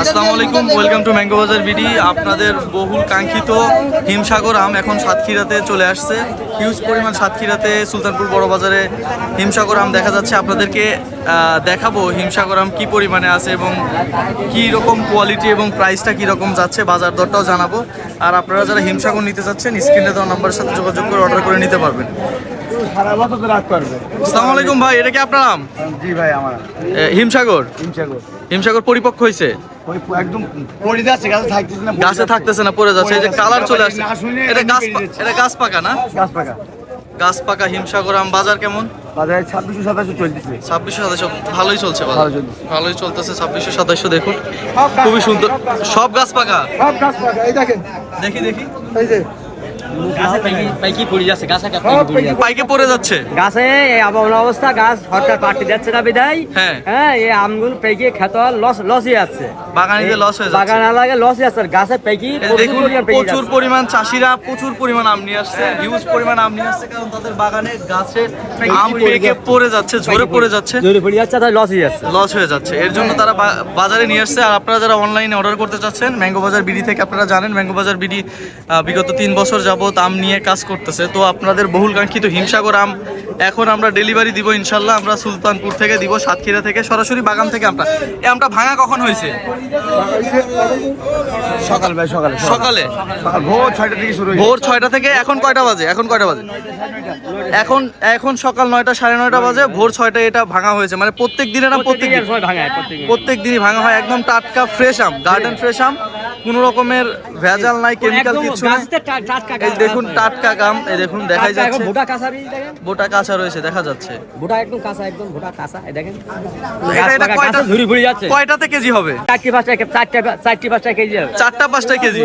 আসসালামু আলাইকুম welcome to mango Bazar BD. আপনাদের বহুল কাঙ্ক্ষিত হিমসাগর আম এখন সাতক্ষীরাতে চলে আসছে। হিউজ পরিমাণ সাতক্ষীরাতে সুলতানপুর বড় বাজারে হিমসাগর আম দেখা যাচ্ছে। আপনাদেরকে দেখাবো হিমসাগর আম কী পরিমাণে আছে এবং কী রকম কোয়ালিটি এবং প্রাইসটা কী রকম যাচ্ছে বাজার দরটাও জানাব। আর আপনারা যারা হিমসাগর নিতে চাচ্ছেন স্ক্রিনে দেওয়া নাম্বারের সাথে যোগাযোগ করে অর্ডার করে নিতে পারবেন। আসসালামু আলাইকুম ভাই এটা কি আপনার আম? জি ভাই আমার হিমসাগর? হিমসাগর। হিমসাগর পরিপক্ক হয়েছে? একদম পড়ে যাচ্ছে গাছে থাকতেছে না গাছে থাকতেছে না পড়ে যাচ্ছে। এই যে কালার চলে আসছে। এটা গাছ এটা গাছ পাকা না? গাছ পাকা। গাছ পাকা হিমসাগর আম বাজার কেমন? বাজারে ছাব্বিশশো সাতাশশো চলতেছে। ছাব্বিশশো সাতাশশো ভালোই চলছে চলছে। ভালোই চলতেছে ছাব্বিশশো সাতাশশো দেখুন। খুবই সুন্দর। সব গাছ পাকা? সব গাছ পাকা এই দেখেন। দেখি দেখি। এই যে পাইকি পড়ে যাচ্ছে গাছ একা সব পড়ে যাচ্ছে। পাইকে পড়ে যাচ্ছে। গাছে এই আবহাওয়া অবস্থা গাছ সরকার পার্টি যাচ্ছে না বিদায়। হ্যাঁ। হ্যাঁ এই আমগুলো পেকে খেতে লস লসই আছে। বাগানিতে লস হয়ে যাচ্ছে। বাগান লাগে লসই আছে গাছে পেকি প্রচুর পরিমাণ চাষিরা প্রচুর পরিমাণ আম নিয়ে আসছে হিউজ পরিমাণ আম নিয়ে আসছে কারণ তাদের বাগানে গাছে আম পেকে পড়ে যাচ্ছে ঝরে পড়ে যাচ্ছে। জোরে পড়ে যাচ্ছে তাই লসই যাচ্ছে লস হয়ে যাচ্ছে। এর জন্য তারা বাজারে নিয়ে আসছে আর আপনারা যারা অনলাইনে অর্ডার করতে চাচ্ছেন ম্যাঙ্গো বাজার বিডি থেকে আপনারা জানেন ম্যাঙ্গো বাজার বিডি বিগত তিন বছর যাবত আম নিয়ে কাজ করতেছে। তো আপনাদের বহুল কাঙ্ক্ষিত হিমসাগর আম এখন আমরা ডেলিভারি দিব ইনশাল্লাহ। আমরা সুলতানপুর থেকে দিব সাতক্ষীরা থেকে সরাসরি বাগান থেকে আমরা। এই আমটা ভাঙা কখন হয়েছে? সকাল ভাই সকালে সকালে। ভোর ছয়টা থেকে শুরু ভোর ছয়টা থেকে এখন কয়টা বাজে? এখন কয়টা বাজে? এখন এখন সকাল নয়টা সাড়ে নয়টা বাজে। ভোর ছয়টায় এটা ভাঙা হয়েছে। মানে প্রত্যেক দিনে না প্রত্যেক প্রত্যেকে দিনই ভাঙা হয়। একদম টাটকা ফ্রেশ আম গার্ডেন ফ্রেশ আম। কোনো রকমের ভেজাল নাই কেমিক্যাল একদম কিছু নাই। দেখুন টাটকা গাম এই দেখুন দেখাই যাচ্ছে। কাঁচা দেখেন। বোটা কাঁচা রয়েছে দেখা যাচ্ছে। একদম কাঁচা একদম কাঁচা এই দেখেন। এটা- কয়টা- ঝুরি যাচ্ছে। কয়টাতে কেজি হবে? চারটি পাঁচটা চারটে চারটি পাঁচটা কেজি হবে। চারটা পাঁচটা কেজি।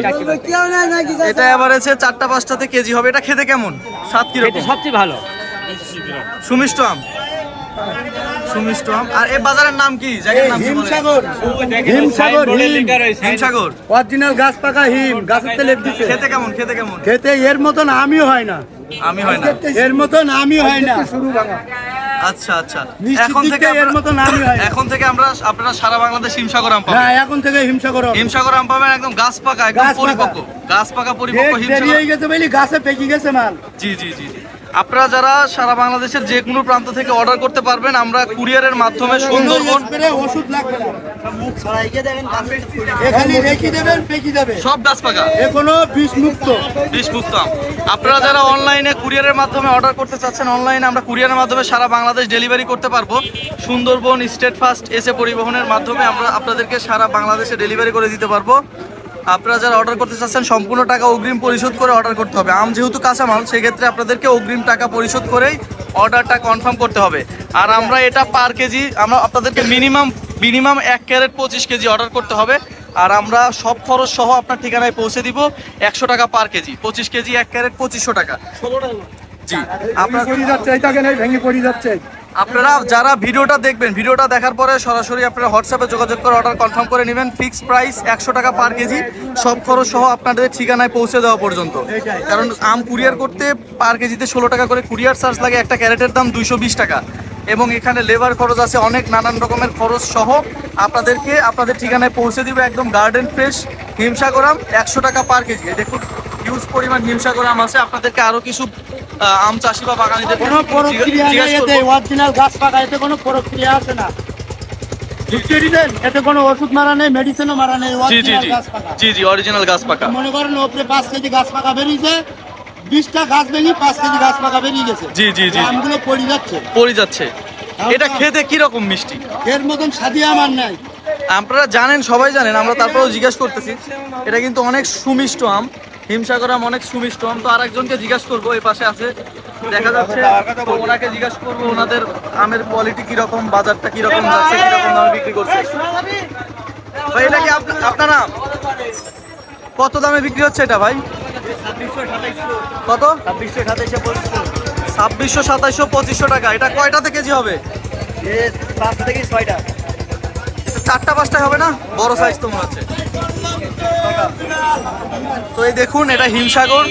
এটা এভারেজে চারটা পাঁচটাতে কেজি হবে। এটা খেতে কেমন? স্বাদ এটা কীরকম? সবচেয়ে ভালো। সুমিষ্ট আম? সুমিষ্ট আম। আর এই বাজারের নাম কি? জায়গার নাম হিমসাগর। হিমসাগর হিমসাগর? অরিজিনাল গাছ পাকা হিম গাছের তেলে দিচ্ছে খেতে কেমন? খেতে কেমন? খেতে এর মতন আমিও হয় না। আমি হয় না। এর মতন আমি হয় না। শুরু ভাঙা। আচ্ছা আচ্ছা। এখন থেকে এর মতন আমি হয় এখন থেকে আমরা আপনারা সারা বাংলাদেশ হিমসাগর আম হ্যাঁ পাবেন এখন থেকে হিমসাগর হবে। হিমসাগর আম পাবেন একদম গাছ পাকা একদম। পরিপক্ক। গাছ পাকা পরিপক্ক হিমসাগর হয়ে গেছে বলি গাছে পেকে গেছে মাল। জি জি জি জি। আপনারা যারা সারা বাংলাদেশের যে কোনো প্রান্ত থেকে অর্ডার করতে পারবেন আমরা কুরিয়ারের মাধ্যমে সুন্দরবন স্প্রে ওষুধ লাগবে না। এখানে রেখে দেবেন পেকে যাবে। সব গাছ পাকা এ কোনো বিষ মুক্ত বিষ মুক্ত আপনারা যারা অনলাইনে কুরিয়ারের মাধ্যমে অর্ডার করতে চাচ্ছেন অনলাইনে আমরা কুরিয়ারের মাধ্যমে সারা বাংলাদেশ ডেলিভারি করতে পারব। সুন্দরবন স্টেট ফার্স্ট এসে পরিবহনের মাধ্যমে আমরা আপনাদেরকে সারা বাংলাদেশে ডেলিভারি করে দিতে পারব। আপনারা যারা অর্ডার করতে চাচ্ছেন সম্পূর্ণ টাকা অগ্রিম পরিশোধ করে অর্ডার করতে হবে। আম যেহেতু কাঁচামাল সেক্ষেত্রে আপনাদেরকে অগ্রিম টাকা পরিশোধ করেই অর্ডারটা কনফার্ম করতে হবে। আর আমরা এটা পার কেজি আমরা আপনাদেরকে মিনিমাম মিনিমাম এক ক্যারেট পঁচিশ কেজি অর্ডার করতে হবে। আর আমরা সব খরচ সহ আপনার ঠিকানায় পৌঁছে দিব একশো টাকা পার কেজি পঁচিশ কেজি এক ক্যারেট পঁচিশশো টাকা। জি। আপনার ভেঙে পড়ে যাচ্ছে। আপনারা যারা ভিডিওটা দেখবেন, ভিডিওটা দেখার পরে সরাসরি আপনারা হোয়াটসঅ্যাপে যোগাযোগ করে অর্ডার কনফার্ম করে নেবেন। ফিক্সড প্রাইস একশো টাকা পার কেজি, সব খরচ সহ আপনাদের ঠিকানায় পৌঁছে দেওয়া পর্যন্ত। কারণ আম কুরিয়ার করতে পার কেজিতে ষোলো টাকা করে কুরিয়ার চার্জ লাগে, একটা ক্যারেটের দাম দুইশো বিশ টাকা। এবং এখানে লেবার খরচ আছে, অনেক নানান রকমের খরচ সহ আপনাদেরকে আপনাদের ঠিকানায় পৌঁছে দিবে একদম গার্ডেন ফ্রেশ হিমসাগরাম একশো টাকা পার কেজি। দেখুন হিউজ পরিমাণ হিমসাগরাম আছে। আপনাদেরকে আরও কিছু আম চাষি বা বাগানিদের কোনো প্রক্রিয়া নেই এতে অরিজিনাল গাছ পাকা এতে কোনো প্রক্রিয়া আছে না। এতে কোনো ওষুধ মারা নেই মেডিসিনও মারা নেই জি জি জি। জি জি অরিজিনাল গাছ পাকা। মনে করেন ওপরে পাঁচ কেজি গাছ পাকা বেরিয়েছে বিশটা গাছ ভেঙে পাঁচ কেজি গাছ পাকা বেরিয়ে গেছে। জি, জি, জি। আমগুলো পড়ে যাচ্ছে। পড়ে যাচ্ছে। এটা খেতে কি রকম মিষ্টি? এর মতন সাদি আমার নাই। আপনারা জানেন সবাই জানেন আমরা তারপরেও জিজ্ঞাসা করতেছি। এটা কিন্তু অনেক সুমিষ্ট আম। হিমসাগর আম অনেক সুমিষ্ট। আম তো আরেকজনকে জিজ্ঞাসা করব, এই পাশে আছে। দেখা যাচ্ছে তো ওনাকে জিজ্ঞাসা করব, ওনাদের আমের কোয়ালিটি কি রকম বাজারটা কি রকম যাচ্ছে কি রকম দামে বিক্রি করছে। এটা কি আপনা- আপনার আম? কত দামে বিক্রি হচ্ছে এটা, ভাই? কত? ছাব্বিশশো সাতাইশশো পঁচিশশো টাকা। এটা কয়টাতে কেজি হবে? চারটা পাঁচটা হবে না? বড় সাইজ তো মনে হচ্ছে। তো এই দেখুন, এটা হিমসাগর।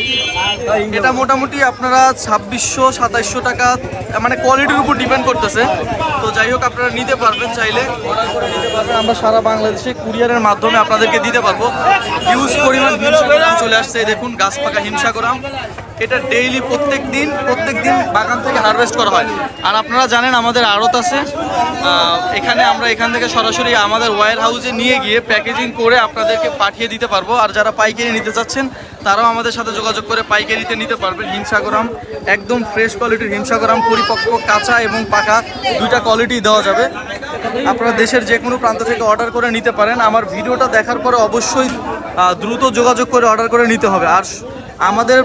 এটা মোটামুটি আপনারা ছাব্বিশশো, সাতাইশশো টাকা মানে কোয়ালিটির উপর ডিপেন্ড করতেছে। তো যাই হোক, আপনারা নিতে পারবেন চাইলে। আমরা সারা বাংলাদেশে কুরিয়ারের মাধ্যমে আপনাদেরকে দিতে পারব। হিউজ পরিমাণ চলে আসছে দেখুন গাছ পাকা হিমসাগর এটা ডেইলি প্রত্যেক দিন প্রত্যেক দিন বাগান থেকে হারভেস্ট করা হয়। আর আপনারা জানেন, আমাদের আড়ত আছে। এখানে আমরা এখান থেকে সরাসরি আমাদের ওয়ার হাউসে নিয়ে গিয়ে প্যাকেজিং করে আপনাদেরকে পাঠিয়ে দিতে পারব। আর যারা পাইকারি নিতে চাচ্ছেন, তারাও আমাদের সাথে যোগাযোগ করে পাইকারিতে নিতে পারবেন। হিমসাগরাম একদম ফ্রেশ কোয়ালিটির হিমসাগরাম পরিপক্ক, কাঁচা এবং পাকা দুইটা কোয়ালিটি দেওয়া যাবে। আপনারা দেশের যে কোনো প্রান্ত থেকে অর্ডার করে নিতে পারেন। আমার ভিডিওটা দেখার পরে অবশ্যই দ্রুত যোগাযোগ করে অর্ডার করে নিতে হবে। আর আমাদের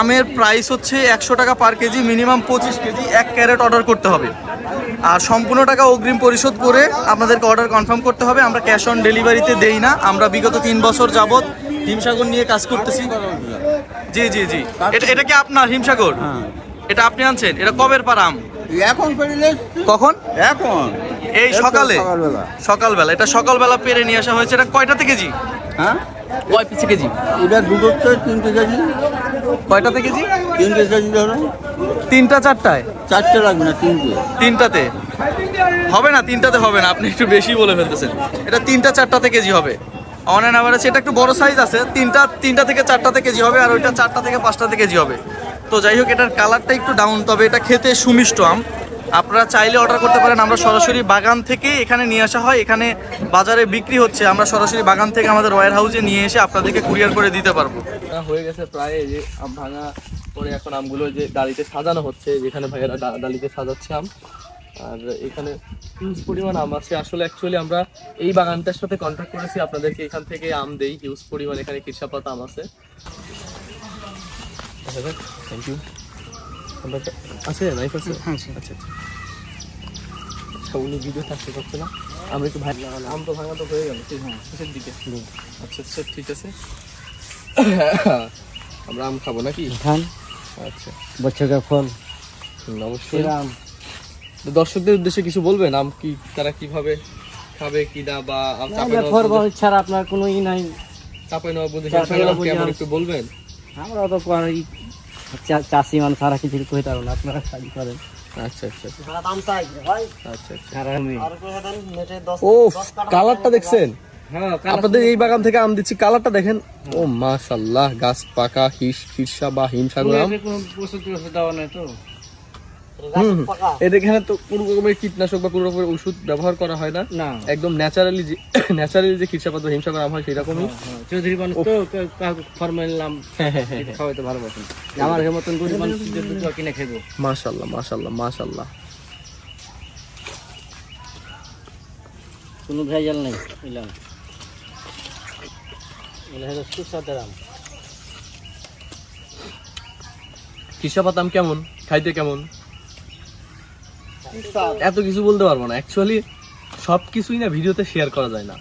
আমের প্রাইস হচ্ছে একশো টাকা পার কেজি মিনিমাম পঁচিশ কেজি এক ক্যারেট অর্ডার করতে হবে। আর সম্পূর্ণ টাকা অগ্রিম পরিশোধ করে আপনাদেরকে অর্ডার কনফার্ম করতে হবে। আমরা ক্যাশ অন ডেলিভারিতে দেই না। আমরা বিগত তিন বছর যাবৎ হিমসাগর নিয়ে কাজ করতেছি। জি জি জি। এটা এটা কি আপনার হিমসাগর? এটা আপনি আনছেন? এটা কবের পার আম? এখন কখন? এখন। এই সকালে। সকালবেলা। সকালবেলা। এটা সকালবেলা পেরে নিয়ে আসা হয়েছে। এটা কয়টাতে কেজি? হ্যাঁ? কয় পিছে কেজি? এটা দুটো তিনটে কেজি। কয়টাতে কেজি? তিনটে কেজি ধরো। তিনটা চারটায়? চারটে লাগবে না তিনটে। তিনটাতে? হবে না তিনটাতে হবে না আপনি একটু বেশি বলে ফেলতেছেন। এটা তিনটা চারটাতে কেজি হবে। অন অ্যান অ্যাভারেজ এটা একটু বড় সাইজ আছে তিনটা তিনটা থেকে চারটাতে কেজি হবে আর ওইটা চারটা থেকে পাঁচটাতে কেজি হবে। তো যাই হোক এটার কালারটা একটু ডাউন তবে এটা খেতে সুমিষ্ট আম। আপনারা চাইলে অর্ডার করতে পারেন। আমরা সরাসরি বাগান থেকে এখানে নিয়ে আসা হয়। এখানে বাজারে বিক্রি হচ্ছে। আমরা সরাসরি বাগান থেকে আমাদের ওয়ার হাউসে নিয়ে এসে আপনাদেরকে কুরিয়ার করে দিতে পারব। হয়ে গেছে প্রায় যে আম ভাঙা, পরে এখন আমগুলো যে ডালিতে সাজানো হচ্ছে, যেখানে ভাইয়েরা ডালিতে সাজাচ্ছে আম। আর এখানে হিউজ পরিমাণ আম আছে। আসলে অ্যাকচুয়ালি আমরা এই বাগানটার সাথে কন্ট্যাক্ট করেছি। আপনাদেরকে এখান থেকে আম দেই। হিউজ পরিমাণ এখানে কৃষাপাত আম আছে। থ্যাংক ইউ আছে? নাইফ আছে? আচ্ছা আচ্ছা। আচ্ছা উনি ভিডিও থাকতে পারছে না। আমরা একটু ভাই আম তো ভাঙা তো হয়ে গেল। শেষের দিকে। আচ্ছা আচ্ছা ঠিক আছে। আমরা আম খাব নাকি? ধান। আচ্ছা। ফল। হুম, অবশ্যই দর্শকদের উদ্দেশ্যে কিছু বলবেন? আম কি তারা কীভাবে খাবে কি না বা আম নবাবগঞ্জে- ছাড়া আপনার কোনো ই নাই। চাপাই হিমসাগর কেমন একটু বলবেন? আমরা তো চাষি মানুষ সারা কিছু কইতে পারব না আপনারা শাড়ি করেন। আচ্ছা আচ্ছা। আচ্ছা আচ্ছা। আচ্ছা ও কালারটা দেখছেন? আপনাদের এই বাগান থেকে আম দিচ্ছি কালারটা দেখেন। ও মাশাল্লাহ গাছ পাকা হিস হিরসা বা হিমসাগর আম। তো। এখানে তো কোনো রকমের কীটনাশক বা কোনো রকমের ওষুধ ব্যবহার করা হয় না। একদম ন্যাচারালি যে ন্যাচারালি যে হিমসাগর আম হয় সেরকমই চৌধুরী মানুষ তো ফরমাল নাম হ্যাঁ হ্যাঁ হ্যাঁ খাওয়াইতে ভালোবাসেন। আমার মতন গরিব মানুষ কিনে খাইবো। মাশাল্লাহ মাশাল্লাহ মাশাল্লাহ। কোনো ভেজাল নাই বুঝলাম এগুলো হলো সুস্বাদের আম। খিরসাপাত আম কেমন? খাইতে কেমন? এত কিছু বলতে পারব না। অ্যাকচুয়ালি সব কিছুই না ভিডিওতে শেয়ার করা যায় না।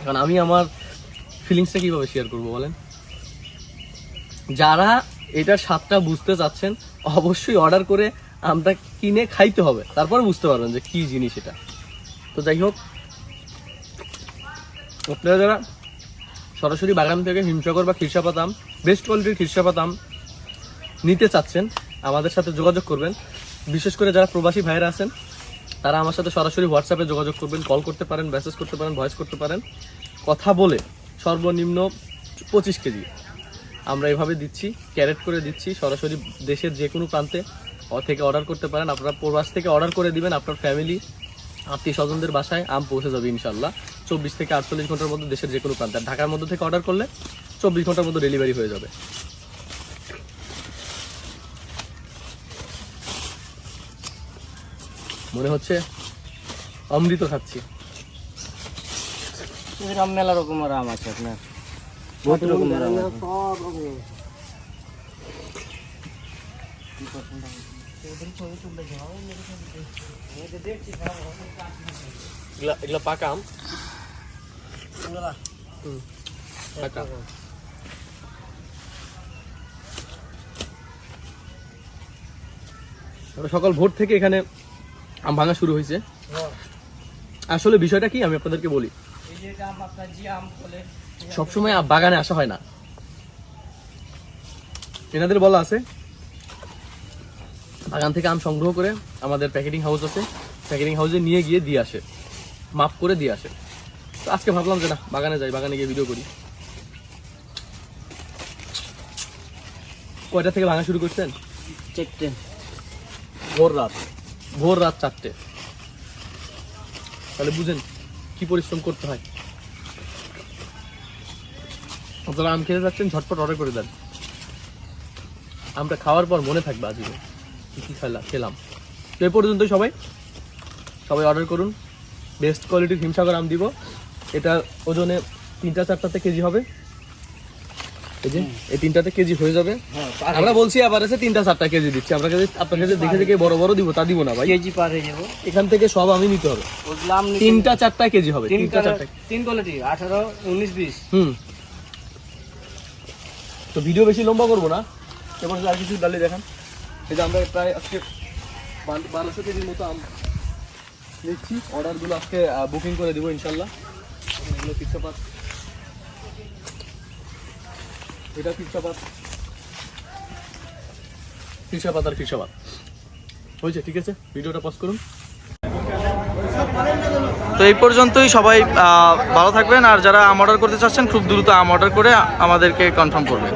কারণ আমি আমার ফিলিংসটা কীভাবে শেয়ার করব বলেন? যারা এটার স্বাদটা বুঝতে চাচ্ছেন, অবশ্যই অর্ডার করে আমটা কিনে খাইতে হবে। তারপরে বুঝতে পারবেন যে কি জিনিস এটা। তো যাই হোক, আপনারা যারা সরাসরি বাগান থেকে হিমসাগর বা খিরসাপাত আম বেস্ট কোয়ালিটির খিরসাপাত আম নিতে চাচ্ছেন, আমাদের সাথে যোগাযোগ করবেন। বিশেষ করে যারা প্রবাসী ভাইরা আছেন, তারা আমার সাথে সরাসরি হোয়াটসঅ্যাপে যোগাযোগ করবেন কল করতে পারেন মেসেজ করতে পারেন ভয়েস করতে পারেন। কথা বলে সর্বনিম্ন পঁচিশ কেজি। আমরা এভাবে দিচ্ছি ক্যারেট করে দিচ্ছি, সরাসরি দেশের যে কোনো প্রান্তে থেকে অর্ডার করতে পারেন। আপনারা প্রবাস থেকে অর্ডার করে দিবেন, আপনার ফ্যামিলি আত্মীয় স্বজনদের বাসায় আম পৌঁছে যাবে ইনশাল্লাহ চব্বিশ থেকে আটচল্লিশ ঘণ্টার মধ্যে দেশের যে কোনো প্রান্তে ঢাকার মধ্যে থেকে অর্ডার করলে চব্বিশ ঘণ্টার মধ্যে ডেলিভারি হয়ে যাবে। মনে হচ্ছে অমৃত খাচ্ছি। আম মেলা রকমের আম আছে আপনার। বহুত রকমের আম আছে। এগুলা এগুলা পাকা আম? পাকা। আমরা সকাল ভোর থেকে এখানে আম ভাঙা শুরু হয়েছে। আসলে বিষয়টা কি আমি আপনাদেরকে বলি। সবসময় বাগানে আসা হয় না। এনাদের বলা আছে বাগান থেকে আম সংগ্রহ করে আমাদের প্যাকেটিং হাউস আছে। প্যাকেটিং হাউসে নিয়ে গিয়ে দিয়ে আসে মাপ করে দিয়ে আসে। তো আজকে ভাবলাম যে না বাগানে যাই বাগানে গিয়ে ভিডিও করি। কয়টা থেকে ভাঙা শুরু করছেন? ভোর রাত। ভোর রাত চারটে। তাহলে বুঝেন কি পরিশ্রম করতে হয়। আপনারা আম খেতে যাচ্ছেন, ঝটপট অর্ডার করে দেন। আমটা খাওয়ার পর মনে থাকবে আজকে। কি কি খেলাম খেলাম। তো এ পর্যন্ত সবাই। সবাই অর্ডার করুন। বেস্ট কোয়ালিটির হিমসাগর আম দিব। এটা ওজনে তিনটা চারটাতে কেজি হবে। এই যে এই তিনটাতে কেজি হয়ে যাবে। আমরা বলছি আবার এসে তিনটা চারটা কেজি দিচ্ছি। আমরা কাছে আপনার কাছে দেখে দেখে বড় বড় দিব তা দিব না ভাই। কেজি পার হয়ে যাব এখান থেকে সব আমি নিতে হবে। তিনটা চারটা কেজি হবে তিনটা চারটা তিন কোয়ালিটি আঠারো উনিশ বিশ। হুম। তো ভিডিও বেশি লম্বা করব না। এবার আর কিছু ডালে দেখান। এই যে আমরা প্রায় আজকে বারোশো কেজির মতো আম নিচ্ছি। অর্ডারগুলো আজকে বুকিং করে দিব ইনশাল্লাহ। এগুলো পিৎসাপাত এটা পিসাপাত পিসাপাত আর পিসাপাত হয়েছে, ঠিক আছে? ভিডিওটা পজ করুন। তো এই পর্যন্তই, সবাই ভালো থাকবেন, আর যারা আম অর্ডার করতে চাচ্ছেন, খুব দ্রুত আম অর্ডার করে আমাদেরকে কনফার্ম করবেন।